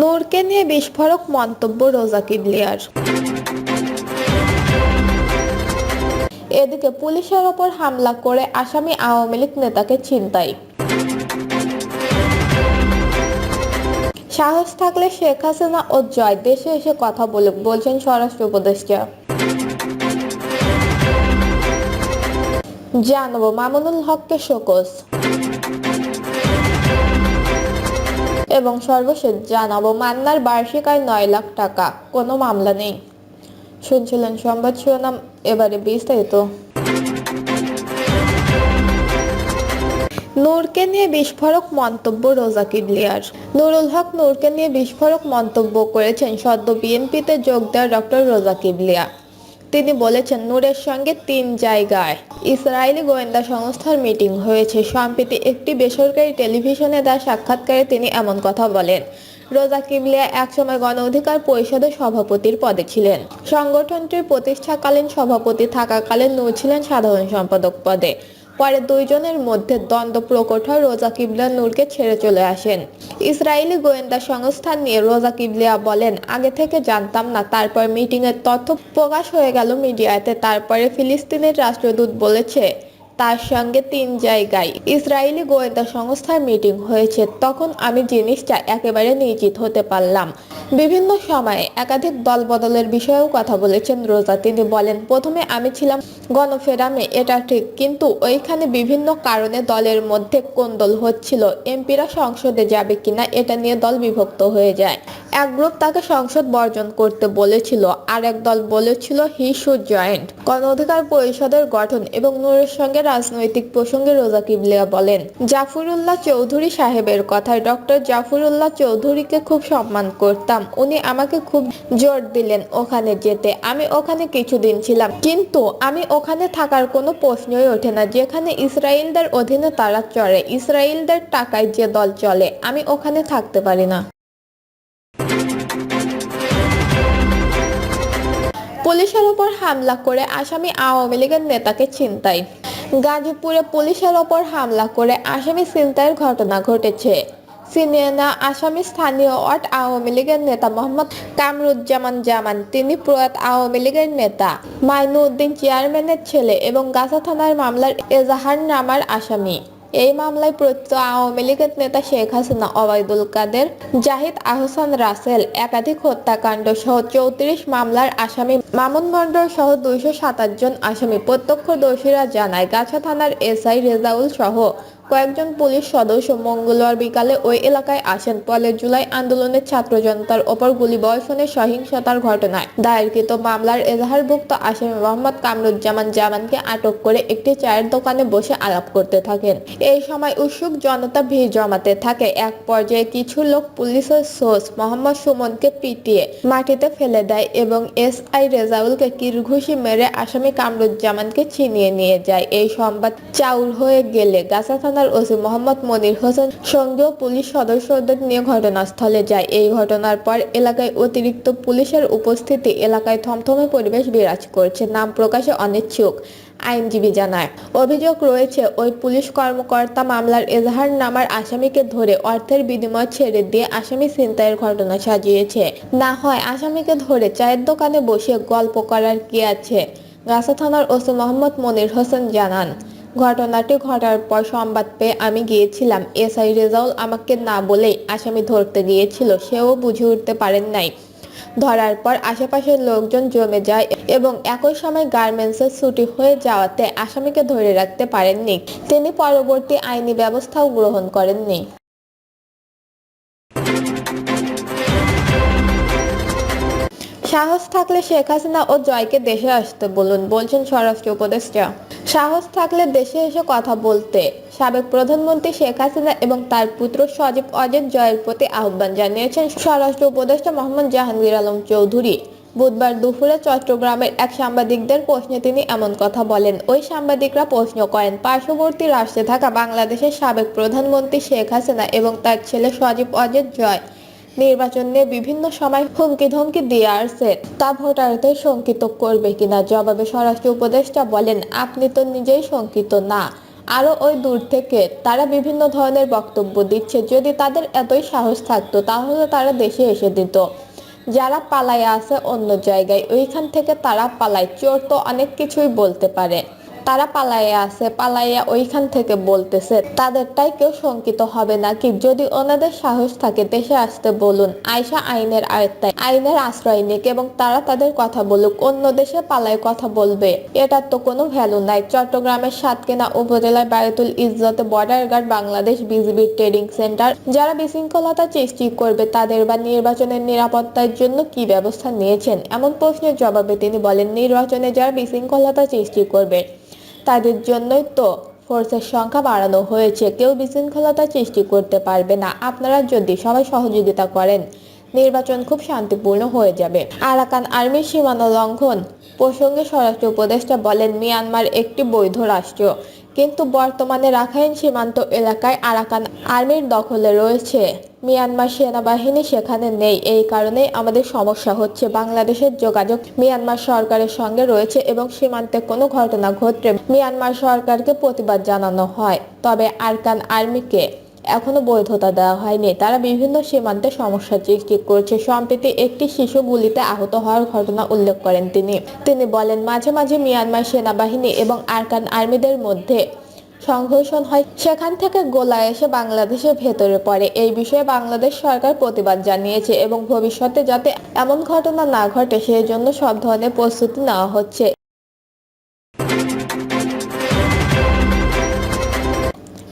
নূরকে নিয়ে বিস্ফোরক মন্তব্য রোজা কিবলিয়ার এদিকে পুলিশের ওপর হামলা করে আসামি আওয়ামী লীগ নেতাকে ছিনতাই। সাহস থাকলে শেখ হাসিনা ও জয় দেশে এসে কথা বলে বলছেন স্বরাষ্ট্র উপদেষ্টা। জানাব মামুনুল হককে শোকস এবং সর্বশেষ জানাব, মান্নার বার্ষিক আয় নয় লাখ টাকা। কোনো মামলা নেই। শুনছিলেন সংবাদ শিরোনাম, এবারে বিস্তারিত। নূরকে নিয়ে বিস্ফোরক মন্তব্য রোজা কিবলিয়ার নুরুল হক নূরকে নিয়ে বিস্ফোরক মন্তব্য করেছেন সদ্য বিএনপিতে যোগ দেওয়া ডক্টর রোজা কিবলিয়া তিনি বলেছেন, নূরের সঙ্গে তিন জায়গায় ইসরায়েলি গোয়েন্দা সংস্থার মিটিং হয়েছে। সম্প্রতি একটি বেসরকারি টেলিভিশনে দেওয়া সাক্ষাৎকারে তিনি এমন কথা বলেন, রোজা কিবলিয়া একসময় গণ অধিকার পরিষদের সভাপতির পদে ছিলেন। সংগঠনটির প্রতিষ্ঠাকালীন সভাপতি থাকাকালীন নূর ছিলেন সাধারণ সম্পাদক পদে। পরে দুইজনের মধ্যে দ্বন্দ্ব প্রকট হয় রোজা কিবলিয়া নূরকে ছেড়ে চলে আসেন। ইসরায়েলি গোয়েন্দা সংস্থা নিয়ে রোজা কিবলিয়া বলেন, আগে থেকে জানতাম না, তারপর মিটিংয়ের তথ্য প্রকাশ হয়ে গেল মিডিয়াতে, তারপরে ফিলিস্তিনের রাষ্ট্রদূত বলেছে। তার সঙ্গে তিন জায়গায় ইসরায়েলি গোয়েন্দা সংস্থার মিটিং হয়েছে। তখন আমি জিনিসটা একেবারে নিশ্চিত হতে পারলাম। বিভিন্ন সময়ে একাধিক দল বদলের বিষয়েও কথা বলেছেন রোজা। তিনি বলেন, প্রথমে আমি ছিলাম গণফেরামে, এটা ঠিক, কিন্তু ওইখানে বিভিন্ন কারণে দলের মধ্যে কোন্দল হচ্ছিল। এমপিরা সংসদে যাবে কিনা, এটা নিয়ে দল বিভক্ত হয়ে যায়। এক গ্রুপ তাকে সংসদ বর্জন করতে বলেছিল আর এক দল বলেছিল হি শুড জয়েন্ট। গণ অধিকার পরিষদের গঠন এবং নূরের সঙ্গে রাজনৈতিক প্রসঙ্গে রোজা কিবলিয়া বলেন, জাফরুল্লাহ চৌধুরী সাহেবের কথায় ডক্টর জাফরুল্লাহ চৌধুরীকে খুব সম্মান করতাম। উনি আমাকে খুব জোর দিলেন ওখানে যেতে। আমি ওখানে কিছুদিন ছিলাম। কিন্তু আমি ওখানে থাকার কোনো প্রশ্নই ওঠে না। যেখানে ইসরায়েলদের অধীনে তারা চড়ে, ইসরায়েলদের টাকায় যে দল চলে, আমি ওখানে থাকতে পারি না। পুলিশের উপর হামলা করে আসামি আওয়ামী লীগের নেতাকে ছিনতাই। গাজীপুরে পুলিশের ওপর হামলা করে আসামি ছিনতাইয়ের ঘটনা ঘটেছে। সিনিয়না আসামি স্থানীয় ওয়ার্ড আওয়ামী লীগের নেতা মোহাম্মদ কামরুজ্জামান জামান, তিনি প্রয়াত আওয়ামী লীগের নেতা। মাইনুদ্দিন চেয়ারম্যানের ছেলে এবং গাছা থানার মামলার এজাহার নামার আসামি। এই মামলায় প্রত্য আওয়ামী লীগের নেতা শেখ হাসিনা ওবায়দুল কাদের, জাহিদ আহসান রাসেল, একাধিক হত্যাকাণ্ড সহ চৌত্রিশ মামলার আসামি মামুন মন্ডল সহ দুইশো সাতাশ জন আসামি প্রত্যক্ষদর্শীরা জানায়, গাছা থানার এসআই রেজাউল সহ কয়েকজন পুলিশ সদস্য মঙ্গলবার বিকালে ওই এলাকায় আসেন। ফলে জুলাই আন্দোলনের ছাত্র জনতার ওপর গুলি বর্ষণের সহিংসতার ঘটনায় দায়েরকৃত মামলার এজাহারভুক্ত আসামি মোহাম্মদ কামরুজ্জামান জামানকে আটক করে একটি চায়ের দোকানে বসে আলাপ করতে থাকেন। এই সময় উৎসুক জনতা ভিড় জমাতে থাকে। এক পর্যায়ে কিছু লোক পুলিশের সোর্স মোহাম্মদ সুমনকে পিটিয়ে মাটিতে ফেলে দেয় এবং এসআই রেজাউলকে কিরঘুষি মেরে আসামি কামরুজ্জামানকে ছিনিয়ে নিয়ে যায়। এই সংবাদ চাউর হয়ে গেলে গাছা থানার ওসি মোহাম্মদ মনির হোসেন সঙ্গেও পুলিশ সদস্যদের নিয়ে ঘটনাস্থলে যায়। এই ঘটনার পর এলাকায় অতিরিক্ত পুলিশের উপস্থিতি এলাকায় থমথমে পরিবেশ বিরাজ করছে। নাম প্রকাশে অনিচ্ছুক, আইনজীবী জানায়। অভিযোগ রয়েছে, ওই পুলিশ কর্মকর্তা মামলার এজাহার নামার আসামিকে ধরে অর্থের বিনিময় ছেড়ে দিয়ে আসামি ছিনতাইয়ের ঘটনা সাজিয়েছে। না হয় আসামিকে ধরে চায়ের দোকানে বসে গল্প করার কি আছে? গাছা থানার ওসি মোহাম্মদ মনির হোসেন জানান। ঘটনাটি ঘটার পর সংবাদ পেয়ে আমি গিয়েছিলাম। এসআই রেজাউল আমাকে না বলেই আসামি ধরতে গিয়েছিল, সেও বুঝে উঠতে পারেন নাই। ধরার পর আশেপাশের লোকজন জমে যায় এবং একই সময় গার্মেন্টসের ছুটি হয়ে যাওয়াতে আসামিকে ধরে রাখতে পারেননি। তিনি পরবর্তী আইনি ব্যবস্থাও গ্রহণ করেননি। সাহস থাকলে শেখ হাসিনা ও জয়কে দেশে আসতে বলুন, বলছেন স্বরাষ্ট্র উপদেষ্টা। সাহস থাকলে দেশে এসে কথা বলতে। সাবেক প্রধানমন্ত্রী শেখ হাসিনা এবং তার পুত্র সজীব অজিত জয়ের প্রতি আহ্বান জানিয়েছেন স্বরাষ্ট্র উপদেষ্টা মোহাম্মদ জাহাঙ্গীর আলম চৌধুরী। বুধবার দুপুরে চট্টগ্রামের এক সাংবাদিকদের প্রশ্নে তিনি এমন কথা বলেন, ওই সাংবাদিকরা প্রশ্ন করেন, পার্শ্ববর্তী রাষ্ট্রে থাকা বাংলাদেশের সাবেক প্রধানমন্ত্রী শেখ হাসিনা এবং তার ছেলে সজীব অজিত জয় নির্বাচন নিয়ে বিভিন্ন সময় হুমকি ধমকি দিয়ে আসছে। তা ভোটারদের শঙ্কিত করবে কিনা? জবাবে স্বরাষ্ট্র উপদেষ্টা বলেন, আপনি তো নিজেই শঙ্কিত না। আরও ওই দূর থেকে তারা বিভিন্ন ধরনের বক্তব্য দিচ্ছে। যদি তাদের এতই সাহস থাকতো, তাহলে তারা দেশে এসে দিত। যারা পালায় আছে অন্য জায়গায়, ওইখান থেকে তারা পালায়। চোর তো অনেক কিছুই বলতে পারে। তারা পালাইয়া আছে, পালাইয়া ওইখান থেকে বলতেছে, তাদেরটাই কেউ শঙ্কিত হবে নাকি? যদি ওনাদের সাহস থাকে, দেশে আসতে বলুন। আয়সা আইনের আয়ত্তায় আইনের আশ্রয় নিক এবং তারা তাদের কথা বলুক, অন্য দেশে পালায় কথা বলবে। এটার তো কোনো ভ্যালু নাই। চট্টগ্রামের সাতকেনা উপজেলার বায়তুল ইজ্জতে border guard Bangladesh BGB trading centre, যারা বিশৃঙ্খলতা সৃষ্টি করবে, তাদের বা নির্বাচনের নিরাপত্তার জন্য কি ব্যবস্থা নিয়েছেন? এমন প্রশ্নের জবাবে তিনি বলেন, নির্বাচনে যারা বিশৃঙ্খলতা সৃষ্টি করবে তাদের জন্যই তো ফোর্সের সংখ্যা বাড়ানো হয়েছে। কেউ বিশৃঙ্খলতা সৃষ্টি করতে পারবে না। আপনারা যদি সবাই সহযোগিতা করেন, নির্বাচন খুব শান্তিপূর্ণ হয়ে যাবে। আরাকান আর্মির সীমানা লঙ্ঘন প্রসঙ্গে স্বরাষ্ট্র উপদেষ্টা বলেন, মিয়ানমার একটি বৈধ রাষ্ট্র। কিন্তু বর্তমানে রাখাইন সীমান্ত এলাকায় আরাকান আর্মির দখলে রয়েছে। মিয়ানমার সেনাবাহিনী সেখানে নেই। এই কারণেই আমাদের সমস্যা হচ্ছে। বাংলাদেশের যোগাযোগ মিয়ানমার সরকারের সঙ্গে রয়েছে এবং সীমান্তে কোনো ঘটনা ঘটলে মিয়ানমার সরকারকে প্রতিবাদ জানানো হয়। তবে আরকান আর্মিকে এখনও বৈধতা দেওয়া হয়নি। তারা বিভিন্ন সীমান্তে সমস্যা সৃষ্টি করছে। সম্প্রতি একটি শিশু গুলিতে আহত হওয়ার ঘটনা উল্লেখ করেন তিনি। তিনি বলেন, মাঝে মাঝে মিয়ানমার সেনাবাহিনী এবং আরকান আর্মিদের মধ্যে সংঘর্ষণ হয়, সেখান থেকে গোলা এসে বাংলাদেশের ভেতরে পড়ে। এই বিষয়ে বাংলাদেশ সরকার প্রতিবাদ জানিয়েছে এবং ভবিষ্যতে যাতে এমন ঘটনা না ঘটে সেই জন্য সব ধরনের প্রস্তুতি নেওয়া হচ্ছে।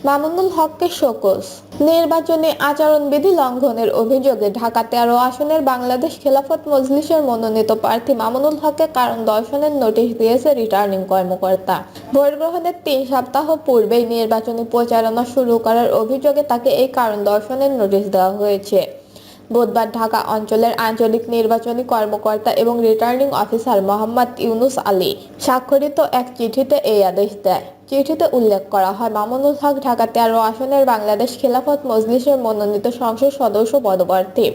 মামুনুল হককে শোকস নির্বাচনী আচরণবিধি লঙ্ঘনের অভিযোগে ঢাকা তেরো আসনের বাংলাদেশ খেলাফত মজলিসের মনোনীত প্রার্থী মামুনুল হককে কারণ দর্শনের নোটিশ দিয়েছে রিটার্নিং কর্মকর্তা। ভোট গ্রহণের তিন সপ্তাহ পূর্বেই নির্বাচনী প্রচারণা শুরু করার অভিযোগে তাকে এই কারণ দর্শনের নোটিশ দেওয়া হয়েছে। বুধবার ঢাকা অঞ্চলের আঞ্চলিক নির্বাচনী কর্মকর্তা এবং রিটার্নিং অফিসার মোহাম্মদ ইউনুস আলী স্বাক্ষরিত এক চিঠিতে এই আদেশ দেয়। চিঠিতে উল্লেখ করা হয়, মামুনুল হক ঢাকা তেরো আসনের বাংলাদেশ খেলাফত মজলিসের মনোনীত সংসদ সদস্য পদপ্রার্থী।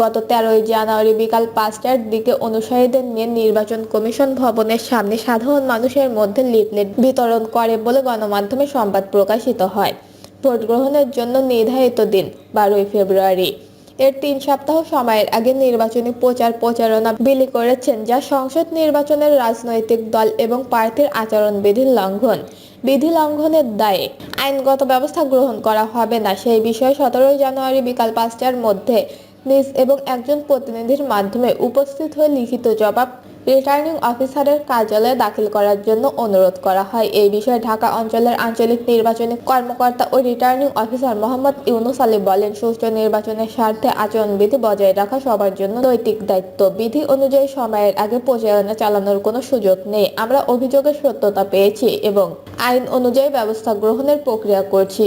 গত তেরোই জানুয়ারি বিকাল পাঁচটার দিকে অনুসারীদের নিয়ে নির্বাচন কমিশন ভবনের সামনে সাধারণ মানুষের মধ্যে লিফলেট বিতরণ করে বলে গণমাধ্যমে সংবাদ প্রকাশিত হয়। ভোট গ্রহণের জন্য নির্ধারিত দিন বারোই ফেব্রুয়ারি। এর তিন সপ্তাহ সময়ের আগে নির্বাচনী প্রচার প্রচারণা বিলি করেছেন, যা সংসদ নির্বাচনের রাজনৈতিক দল এবং প্রার্থীর আচরণ আচরণবিধির লঙ্ঘন। বিধি লঙ্ঘনের দায়ে আইনগত ব্যবস্থা গ্রহণ করা হবে না। সেই বিষয়ে সতেরোই জানুয়ারি বিকাল পাঁচটার মধ্যে নিজ এবং একজন প্রতিনিধির মাধ্যমে উপস্থিত হয়ে লিখিত জবাব রিটার্নিং অফিসারের কার্যালয়ে দাখিল করার জন্য অনুরোধ করা হয়। এই বিষয়ে ঢাকা অঞ্চলের আঞ্চলিক নির্বাচনী কর্মকর্তা ও রিটার্নিং অফিসার মোহাম্মদ ইউনুস আলী বলেন, সুষ্ঠু নির্বাচনের স্বার্থে আচরণবিধি বজায় রাখা সবার জন্য নৈতিক দায়িত্ব বিধি অনুযায়ী সময়ের আগে প্রচারণা চালানোর কোনো সুযোগ নেই। আমরা অভিযোগের সত্যতা পেয়েছি এবং আইন অনুযায়ী ব্যবস্থা গ্রহণের প্রক্রিয়া করছি।